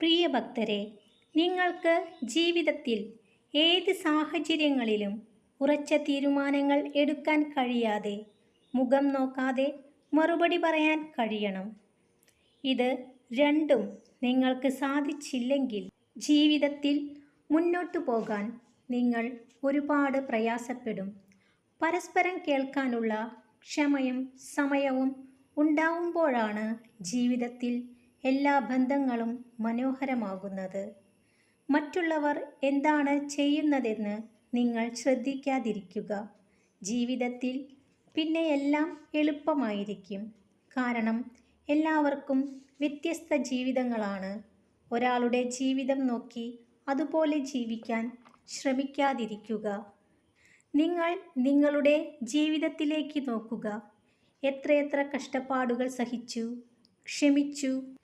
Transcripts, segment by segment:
പ്രിയ ഭക്തരെ നിങ്ങൾക്ക് ജീവിതത്തിൽ ഏത് സാഹചര്യങ്ങളിലും ഉറച്ച തീരുമാനങ്ങൾ എടുക്കാൻ കഴിയാതെ മുഖം നോക്കാതെ മറുപടി പറയാൻ കഴിയണം. ഇത് രണ്ടും നിങ്ങൾക്ക് സാധിച്ചില്ലെങ്കിൽ ജീവിതത്തിൽ മുന്നോട്ടു പോകാൻ നിങ്ങൾ ഒരുപാട് പ്രയാസപ്പെടും. പരസ്പരം കേൾക്കാനുള്ള ക്ഷമയും സമയവും ഉണ്ടാവുമ്പോഴാണ് ജീവിതത്തിൽ എല്ലാ ബന്ധങ്ങളും മനോഹരമാകുന്നത്. മറ്റുള്ളവർ എന്താണ് ചെയ്യുന്നതെന്ന് നിങ്ങൾ ശ്രദ്ധിക്കാതിരിക്കുക. ജീവിതത്തിൽ പിന്നെ എല്ലാം എളുപ്പമായിരിക്കും. കാരണം എല്ലാവർക്കും വ്യത്യസ്ത ജീവിതങ്ങളാണ്. ഒരാളുടെ ജീവിതം നോക്കി അതുപോലെ ജീവിക്കാൻ ശ്രമിക്കാതിരിക്കുക. നിങ്ങൾ നിങ്ങളുടെ ജീവിതത്തിലേക്ക് നോക്കുക. എത്രയെത്ര കഷ്ടപ്പാടുകൾ സഹിച്ചു ക്ഷമിച്ചു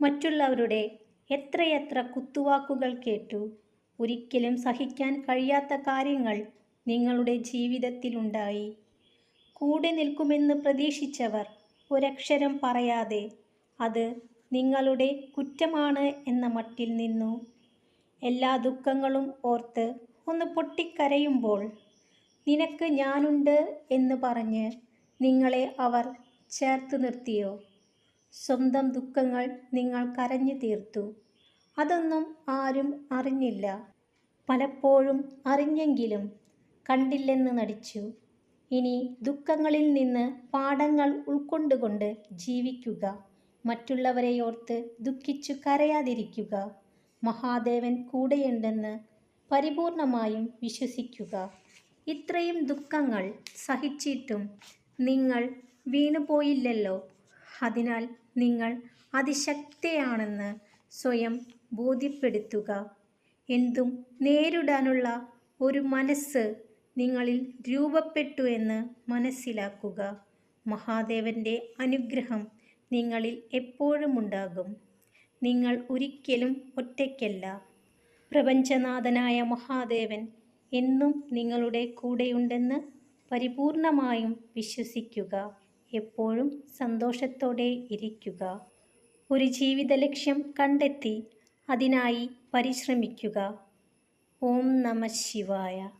മറ്റുള്ളവരുടെ എത്രയെത്ര കുത്തുവാക്കുകൾ കേട്ടു ഒരിക്കലും സഹിക്കാൻ കഴിയാത്ത കാര്യങ്ങൾ നിങ്ങളുടെ ജീവിതത്തിലുണ്ടായി. കൂടെ നിൽക്കുമെന്ന് പ്രതീക്ഷിച്ചവർ ഒരക്ഷരം പറയാതെ അത് നിങ്ങളുടെ കുറ്റമാണ് എന്ന മട്ടിൽ നിന്നു. എല്ലാ ദുഃഖങ്ങളും ഓർത്ത് ഒന്ന് പൊട്ടിക്കരയുമ്പോൾ നിനക്ക് ഞാനുണ്ട് എന്ന് പറഞ്ഞ് നിങ്ങളെ അവർ ചേർത്ത് നിർത്തിയോ? സ്വന്തം ദുഃഖങ്ങൾ നിങ്ങൾ കരഞ്ഞു തീർത്തു. അതൊന്നും ആരും അറിഞ്ഞില്ല. പലപ്പോഴും അറിഞ്ഞെങ്കിലും കണ്ടില്ലെന്ന് നടിച്ചു. ഇനി ദുഃഖങ്ങളിൽ നിന്ന് പാഠങ്ങൾ ഉൾക്കൊണ്ടുകൊണ്ട് ജീവിക്കുക. മറ്റുള്ളവരെയോർത്ത് ദുഃഖിച്ചു കരയാതിരിക്കുക. മഹാദേവൻ കൂടെയുണ്ടെന്ന് പരിപൂർണമായും വിശ്വസിക്കുക. ഇത്രയും ദുഃഖങ്ങൾ സഹിച്ചിട്ടും നിങ്ങൾ വീണുപോയില്ലല്ലോ. അതിനാൽ നിങ്ങൾ അതിശക്തയാണെന്ന് സ്വയം ബോധ്യപ്പെടുത്തുക. എന്തും നേരിടാനുള്ള ഒരു മനസ്സ് നിങ്ങളിൽ രൂപപ്പെട്ടു എന്ന് മനസ്സിലാക്കുക. മഹാദേവന്റെ അനുഗ്രഹം നിങ്ങളിൽ എപ്പോഴും ഉണ്ടാകും. നിങ്ങൾ ഒരിക്കലും ഒറ്റയ്ക്കല്ല. പ്രപഞ്ചനാഥനായ മഹാദേവൻ എന്നും നിങ്ങളുടെ കൂടെയുണ്ടെന്ന് പരിപൂർണമായും വിശ്വസിക്കുക. എപ്പോഴും സന്തോഷത്തോടെ ഇരിക്കുക. ഒരു ജീവിത ലക്ഷ്യം കണ്ടെത്തി അതിനായി പരിശ്രമിക്കുക. ഓം നമ ശിവായ.